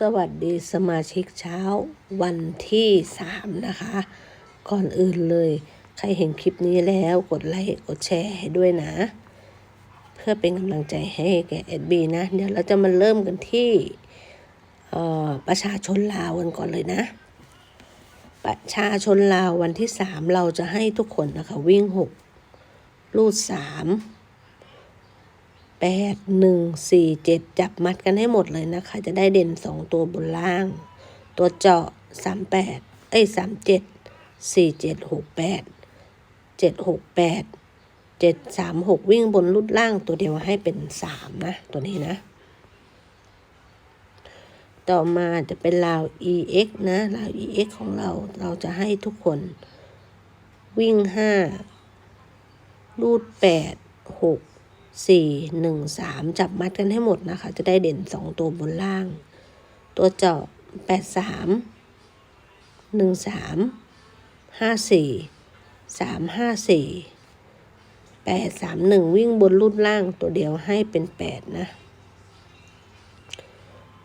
สวัสดีสมาชิกเช้าวันที่สามนะคะ ก่อนอื่นเลย ใครเห็นคลิปนี้แล้วกดไลค์กดแชร์ให้ด้วยนะ เพื่อเป็นกำลังใจให้แก่เอ็ดบีนะ เดี๋ยวเราจะมาเริ่มกันที่ประชาชนลาวกันก่อนเลยนะ ประชาชนลาววันที่สามเราจะให้ทุกคนนะคะวิ่งหกลูดสามแปดหนึ่งสี่เจ็ดจับมัดกันให้หมดเลยนะคะ จะได้เด่นสองตัวบนล่าง ตัวเจาะสามแปดเอ้ยสามเจ็ดสี่เจ็ดหกแปดเจ็ดหกแปดเจ็ดสามหกวิ่งบนลุดล่างตัวเดียวให้เป็นสามนะ ตัวนี้นะ ต่อมาจะเป็นราว EX นะราว EX ของเราเราจะให้ทุกคน วิ่งห้ารูดแป ดหกสี่หนึ่งสามจับมัดกันให้หมดนะคะ จะได้เด่นสองตัวบนล่าง ตัวเจาะแปดสามหนึ่งสามห้าสี่สามห้าสี่แปดสามหนึ่งวิ่งบนรูดล่างตัวเดียวให้เป็นแปดนะ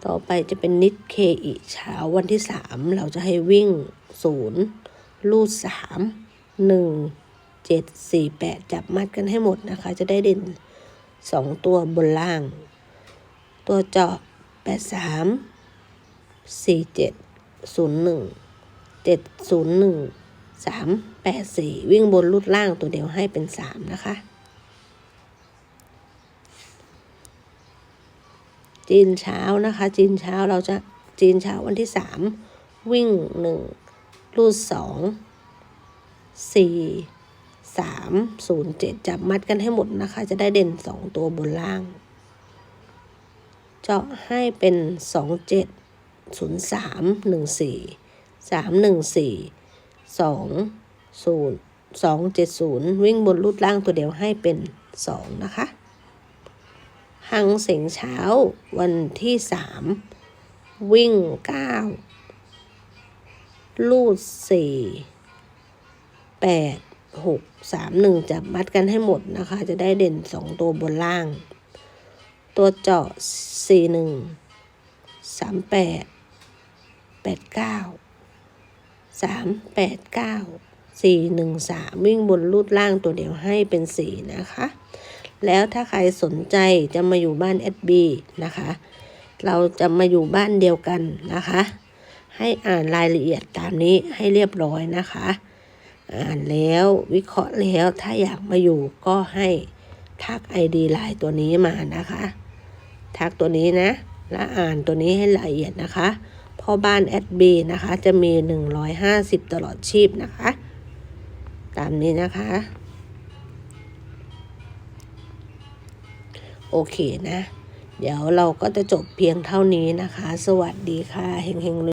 ต่อไปจะเป็นนิดเคอีเช้าวันที่สามเราจะให้วิ่งศูนย์ลูดสามหนึ่งเจ็ดสี่แปดจับมัดกันให้หมดนะคะ จะได้เด่น สองตัวบนล่าง ตัวเจาะแปดสามสี่เจ็ดศูนย์หนึ่งเจ็ดศูนย์หนึ่งสามแปดสี่วิ่งบนลูดล่างตัวเดียวให้เป็นสามนะคะจีนเช้านะคะ จีนเช้าเราจะจีนเช้าวันที่สามวิ่งหนึ่งรูดสองสี่ สามศูนย์เจ็ดจับมัดกันให้หมดนะคะ จะได้เด่นสองตัวบนล่าง เจาะให้เป็นสองเจ็ดศูนย์สามหนึ่งสี่สามหนึ่งสี่สองศูนย์สองเจ็ดศูนย์วิ่งบนรูดล่างตัวเดียวให้เป็นสองนะคะ หังเสียงเช้าวันที่สามวิ่งเก้าลูดสี่แปด หกสามหนึ่งจับมัดกันให้หมดนะคะ จะได้เด่นสองตัวบนล่าง ตัวเจาะสี่หนึ่งสามแปดแปดเก้าสามแปดเก้าสี่หนึ่งสามวิ่งบนรูดล่างตัวเดียวให้เป็นสี่นะคะ แล้วถ้าใครสนใจจะมาอยู่บ้าน SB นะคะ เราจะมาอยู่บ้านเดียวกันนะคะ ให้อ่านรายละเอียดตามนี้ให้เรียบร้อยนะคะ อ่านแล้ววิเคราะห์แล้วถ้าอยากมาอยู่ก็ให้ทัก ID ไลน์ตัวนี้มานะคะ ทักตัวนี้นะ และอ่านตัวนี้ให้ละเอียดนะคะพ่อบ้าน SB นะคะ จะมี 150 ตลอดชีพนะคะ ตามนี้นะคะ โอเคนะ เดี๋ยวเราก็จะจบเพียงเท่านี้นะคะ สวัสดีค่ะ เฮงๆ